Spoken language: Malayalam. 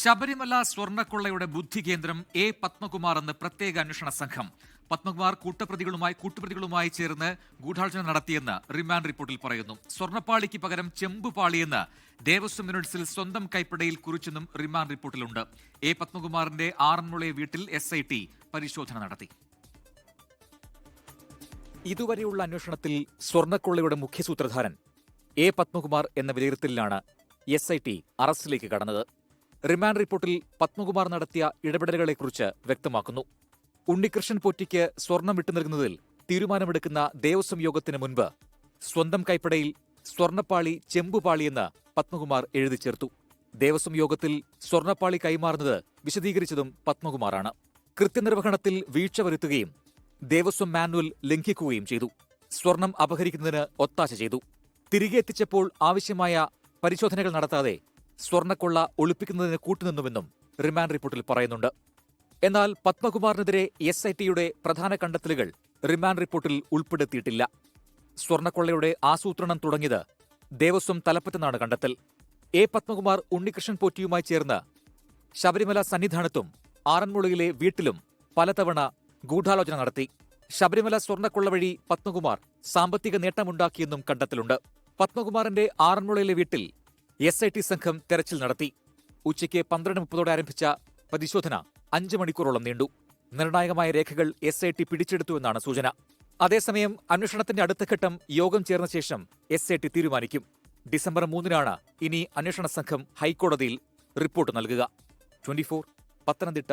ശബരിമല സ്വർണക്കൊള്ളയുടെ ബുദ്ധി കേന്ദ്രം എ പത്മകുമാർ എന്ന് പ്രത്യേക അന്വേഷണ സംഘം. പത്മകുമാർ കൂട്ടപ്രതികളുമായി കൂട്ടുപ്രതികളുമായി ചേർന്ന് ഗൂഢാലോചന നടത്തിയെന്ന് റിമാൻഡ് റിപ്പോർട്ടിൽ പറയുന്നു. സ്വർണപ്പാളിക്ക് പകരം ചെമ്പുപാളിയെന്ന് ദേവസ്വം യൂണിറ്റ്സിൽ സ്വന്തം കൈപ്പടയിൽ കുറിച്ചെന്നും റിമാൻഡ് റിപ്പോർട്ടിലുണ്ട്. എ പത്മകുമാറിന്റെ ആറന്മുളയ വീട്ടിൽ എസ് പരിശോധന നടത്തി. ഇതുവരെയുള്ള അന്വേഷണത്തിൽ സ്വർണക്കൊള്ളയുടെ മുഖ്യസൂത്രധാരൻ എ പത്മകുമാർ എന്ന വിലയിരുത്തലിലാണ് എസ് ഐ ടി അറസ്റ്റിലേക്ക് കടന്നത്. റിമാൻഡ് റിപ്പോർട്ടിൽ പത്മകുമാർ നടത്തിയ ഇടപെടലുകളെക്കുറിച്ച് വ്യക്തമാക്കുന്നു. ഉണ്ണികൃഷ്ണൻ പോറ്റിക്ക് സ്വർണം വിട്ടു നൽകുന്നതിൽ തീരുമാനമെടുക്കുന്ന ദേവസ്വം യോഗത്തിന് മുൻപ് സ്വന്തം കൈപ്പടയിൽ സ്വർണപ്പാളി ചെമ്പുപാളിയെന്ന് പത്മകുമാർ എഴുതി ചേർത്തു. ദേവസ്വം യോഗത്തിൽ സ്വർണപ്പാളി കൈമാറുന്നത് വിശദീകരിച്ചതും പത്മകുമാറാണ്. കൃത്യനിർവഹണത്തിൽ വീഴ്ച വരുത്തുകയും ദേവസ്വം മാനുവൽ ലംഘിക്കുകയും ചെയ്തു. സ്വർണം അപഹരിക്കുന്നതിന് ഒത്താശ ചെയ്തു. തിരികെ എത്തിച്ചപ്പോൾ ആവശ്യമായ പരിശോധനകൾ നടത്താതെ സ്വർണക്കൊള്ള ഒളിപ്പിക്കുന്നതിന് കൂട്ടുനിന്നുവെന്നും റിമാൻഡ് റിപ്പോർട്ടിൽ പറയുന്നുണ്ട്. എന്നാൽ പത്മകുമാറിനെതിരെ എസ് ഐ ടിയുടെ പ്രധാന കണ്ടെത്തലുകൾ റിമാൻഡ് റിപ്പോർട്ടിൽ ഉൾപ്പെടുത്തിയിട്ടില്ല. സ്വർണക്കൊള്ളയുടെ ആസൂത്രണം തുടങ്ങിയത് ദേവസ്വം തലപ്പത്തെന്നാണ് കണ്ടെത്തൽ. എ പത്മകുമാർ ഉണ്ണികൃഷ്ണൻ പോറ്റിയുമായി ചേർന്ന് ശബരിമല സന്നിധാനത്തും ആറന്മുളയിലെ വീട്ടിലും പലതവണ ഗൂഢാലോചന നടത്തി. ശബരിമല സ്വർണക്കൊള്ള വഴി പത്മകുമാർ സാമ്പത്തിക നേട്ടമുണ്ടാക്കിയെന്നും കണ്ടെത്തലുണ്ട്. പത്മകുമാറിന്റെ ആറന്മുളയിലെ വീട്ടിൽ എസ് ഐ ടി സംഘം തെരച്ചിൽ നടത്തി. ഉച്ചയ്ക്ക് പന്ത്രണ്ട് മുപ്പതോടെ ആരംഭിച്ച പരിശോധന അഞ്ച് മണിക്കൂറോളം നീണ്ടു. നിർണായകമായ രേഖകൾ എസ് ഐ ടി പിടിച്ചെടുത്തുവെന്നാണ് സൂചന. അതേസമയം അന്വേഷണത്തിന്റെ അടുത്ത ഘട്ടം യോഗം ചേർന്ന ശേഷം എസ് ഐ ടി തീരുമാനിക്കും. ഡിസംബർ മൂന്നിനാണ് ഇനി അന്വേഷണ സംഘം ഹൈക്കോടതിയിൽ റിപ്പോർട്ട് നൽകുക. ട്വന്റി പത്തനംതിട്ട